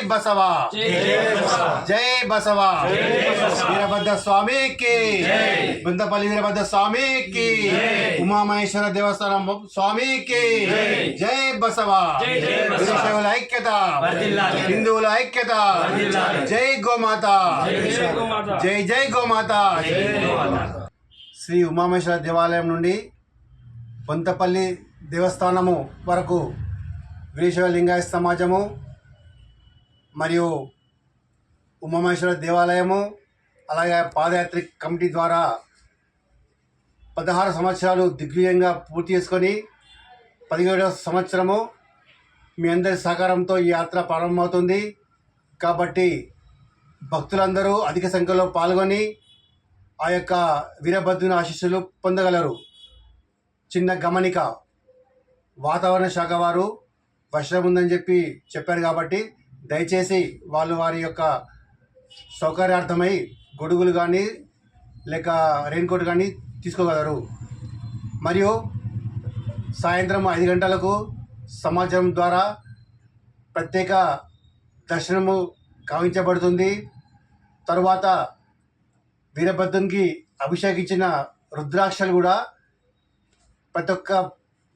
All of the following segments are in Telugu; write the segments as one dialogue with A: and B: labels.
A: బసవ. జై బసవ. వీరభద్ర స్వామికి బృందపల్లి వీరభద్ర స్వామికి ఉమామహేశ్వర దేవస్థానం స్వామికి. జై. బసవ. వీరశైవుల ఐక్యత. హిందువుల ఐక్యత. జై గోమాత. జై జై గోమాత. శ్రీ ఉమామేశ్వర దేవాలయం నుండి బొంతపల్లి దేవస్థానము వరకు వీరేశ్వర లింగాయ సమాజము మరియు ఉమామహేశ్వర దేవాలయము అలాగే పాదయాత్రి కమిటీ ద్వారా పదహారు సంవత్సరాలు దిగ్విజయంగా పూర్తి చేసుకొని పదిహేడవ సంవత్సరము మీ అందరి సహకారంతో ఈ యాత్ర ప్రారంభమవుతుంది. కాబట్టి భక్తులందరూ అధిక సంఖ్యలో పాల్గొని ఆ యొక్క వీరభద్రుని ఆశీస్సులు పొందగలరు. చిన్న గమనిక వాతావరణ శాఖ వారు వర్షం ఉందని చెప్పి చెప్పారు కాబట్టి దయచేసి వాళ్ళు వారి యొక్క సౌకర్యార్థమై గొడుగులు కానీ లేక రెయిన్ కోట్ కానీ తీసుకోగలరు. మరియు సాయంత్రం ఐదు గంటలకు సమాచారం ద్వారా ప్రత్యేక దర్శనము కావించబడుతుంది. తరువాత వీరభద్రునికి అభిషేకించిన రుద్రాక్షలు కూడా ప్రతి ఒక్క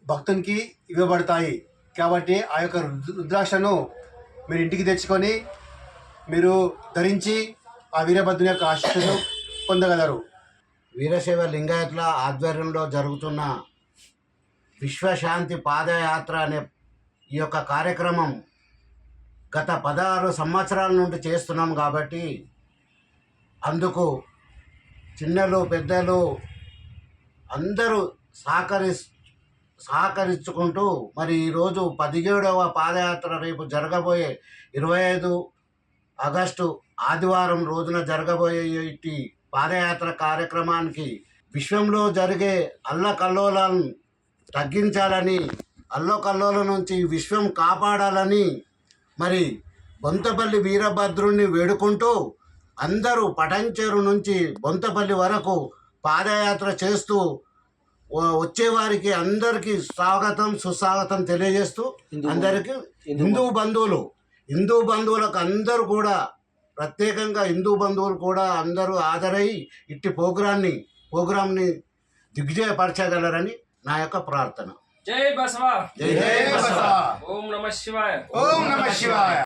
A: భక్తునికి ఇవ్వబడతాయి. కాబట్టి ఆ యొక్క రుద్రాక్షను మీరు ఇంటికి తెచ్చుకొని మీరు ధరించి ఆ వీరభద్రుని యొక్క ఆశీస్సును పొందగలరు.
B: వీరశైవ లింగాయత్ల ఆధ్వర్యంలో జరుగుతున్న విశ్వశాంతి పాదయాత్ర అనే ఈ యొక్క కార్యక్రమం గత పదహారు సంవత్సరాల నుండి చేస్తున్నాం కాబట్టి అందుకు చిన్నలు పెద్దలు అందరూ సహకరిస్తూ సహకరించుకుంటూ మరి ఈరోజు పదిహేడవ పాదయాత్ర రేపు జరగబోయే ఇరవై ఐదు ఆగస్టు ఆదివారం రోజున జరగబోయే ఇటు పాదయాత్ర కార్యక్రమానికి విశ్వంలో జరిగే అల్లకల్లోలను తగ్గించాలని అల్లకల్లోల నుంచి విశ్వం కాపాడాలని మరి బొంతపల్లి వీరభద్రుణ్ణి వేడుకుంటూ అందరూ పటంచేరు నుంచి బొంతపల్లి వరకు పాదయాత్ర చేస్తూ వచ్చేవారికి అందరికీ స్వాగతం సుస్వాగతం తెలియజేస్తూ అందరికీ హిందూ బంధువులు హిందూ బంధువులకు అందరూ కూడా ప్రత్యేకంగా హిందూ బంధువులు కూడా అందరూ హాజరై ఇట్టి ప్రోగ్రాన్ని ప్రోగ్రాంని దిగ్విజయపరచగలరని నా యొక్క ప్రార్థన.
C: జై బసవ!
B: జై
A: జై బసవ!
C: ఓం నమ శివాయ!
A: ఓం నమ శివాయ!